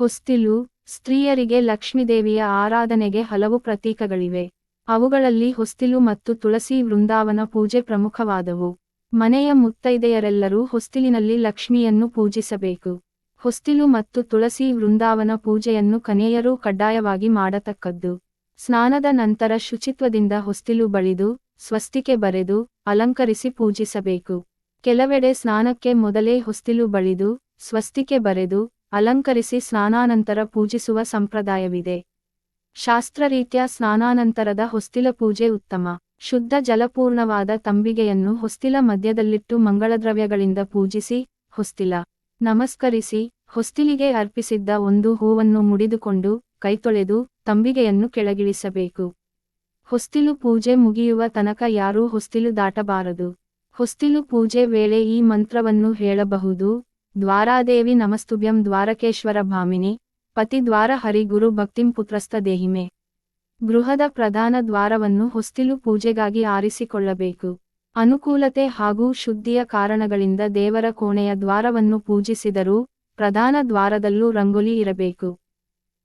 ಹೊಸ್ತಿಲು, ಸ್ತ್ರೀಯರಿಗೆ ಲಕ್ಷ್ಮೀದೇವಿಯ ಆರಾಧನೆಗೆ ಹಲವು ಪ್ರತೀಕಗಳಿವೆ. ಅವುಗಳಲ್ಲಿ ಹೊಸ್ತಿಲು ಮತ್ತು ತುಳಸಿ ವೃಂದಾವನ ಪೂಜೆ ಪ್ರಮುಖವಾದವು. ಮನೆಯ ಮುತ್ತೈದೆಯರೆಲ್ಲರೂ ಹೊಸ್ತಿಲಿನಲ್ಲಿ ಲಕ್ಷ್ಮಿಯನ್ನು ಪೂಜಿಸಬೇಕು. ಹೊಸ್ತಿಲು ಮತ್ತು ತುಳಸಿ ವೃಂದಾವನ ಪೂಜೆಯನ್ನು ಕನೆಯರೂ ಕಡ್ಡಾಯವಾಗಿ ಮಾಡತಕ್ಕದ್ದು. ಸ್ನಾನದ ನಂತರ ಶುಚಿತ್ವದಿಂದ ಹೊಸ್ತಿಲು ಬಳಿದು, ಸ್ವಸ್ತಿಕೆ ಬರೆದು, ಅಲಂಕರಿಸಿ ಪೂಜಿಸಬೇಕು. ಕೆಲವೆಡೆ ಸ್ನಾನಕ್ಕೆ ಮೊದಲೇ ಹೊಸ್ತಿಲು ಬಳಿದು, ಸ್ವಸ್ತಿಕೆ ಬರೆದು ಅಲಂಕರಿಸಿ ಸ್ನಾನಾನಂತರ ಪೂಜಿಸುವ ಸಂಪ್ರದಾಯವಿದೆ. ಶಾಸ್ತ್ರರೀತ್ಯ ಸ್ನಾನಾನಂತರದ ಹೊಸ್ತಿಲ ಪೂಜೆ ಉತ್ತಮ. ಶುದ್ಧ ಜಲಪೂರ್ಣವಾದ ತಂಬಿಗೆಯನ್ನು ಹೊಸ್ತಿಲ ಮಧ್ಯದಲ್ಲಿಟ್ಟು ಮಂಗಳದ್ರವ್ಯಗಳಿಂದ ಪೂಜಿಸಿ, ಹೊಸ್ತಿಲ ನಮಸ್ಕರಿಸಿ, ಹೊಸ್ತಿಲಿಗೆ ಅರ್ಪಿಸಿದ್ದ ಒಂದು ಹೂವನ್ನು ಮುಡಿದುಕೊಂಡು ಕೈತೊಳೆದು ತಂಬಿಗೆಯನ್ನು ಕೆಳಗಿಳಿಸಬೇಕು. ಹೊಸ್ತಿಲು ಪೂಜೆ ಮುಗಿಯುವ ತನಕ ಯಾರೂ ಹೊಸ್ತಿಲು ದಾಟಬಾರದು. ಹೊಸ್ತಿಲು ಪೂಜೆ ವೇಳೆ ಈ ಮಂತ್ರವನ್ನು ಹೇಳಬಹುದು. ದ್ವಾರಾದೇವಿ ನಮಸ್ತುಭ್ಯಂ ದ್ವಾರಕೇಶ್ವರ ಭಾಮಿನಿ, ಪತಿ ದ್ವಾರ ಹರಿ ಗುರು ಭಕ್ತಿಂ ಪುತ್ರಸ್ಥ ದೇಹಿಮೆ. ಗೃಹದ ಪ್ರಧಾನ ದ್ವಾರವನ್ನು ಹೊಸ್ತಿಲು ಪೂಜೆಗಾಗಿ ಆರಿಸಿಕೊಳ್ಳಬೇಕು. ಅನುಕೂಲತೆ ಹಾಗೂ ಶುದ್ಧಿಯ ಕಾರಣಗಳಿಂದ ದೇವರ ಕೋಣೆಯ ದ್ವಾರವನ್ನು ಪೂಜಿಸಿದರೂ ಪ್ರಧಾನ ದ್ವಾರದಲ್ಲೂ ರಂಗೋಲಿ ಇರಬೇಕು.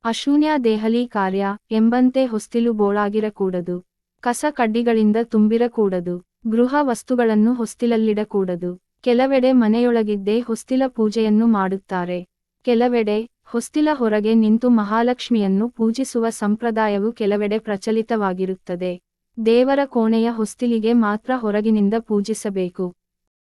ಅಶೂನ್ಯ ದೇಹಲಿ ಕಾರ್ಯ ಎಂಬಂತೆ ಹೊಸ್ತಿಲು ಬೋಳಾಗಿರಕೂಡದು. ಕಸ ಕಡ್ಡಿಗಳಿಂದ ತುಂಬಿರಕೂಡದು. ಗೃಹ ವಸ್ತುಗಳನ್ನು ಹೊಸ್ತಿಲಲ್ಲಿಡಕೂಡದು. ಕೆಲವೆಡೆ ಮನೆಯೊಳಗಿದ್ದೇ ಹೊಸ್ತಿಲ ಪೂಜೆಯನ್ನು ಮಾಡುತ್ತಾರೆ. ಕೆಲವೆಡೆ ಹೊಸ್ತಿಲ ಹೊರಗೆ ನಿಂತು ಮಹಾಲಕ್ಷ್ಮಿಯನ್ನು ಪೂಜಿಸುವ ಸಂಪ್ರದಾಯವು ಕೆಲವೆಡೆ ಪ್ರಚಲಿತವಾಗಿರುತ್ತದೆ. ದೇವರ ಕೋಣೆಯ ಹೊಸ್ತಿಲಿಗೆ ಮಾತ್ರ ಹೊರಗಿನಿಂದ ಪೂಜಿಸಬೇಕು.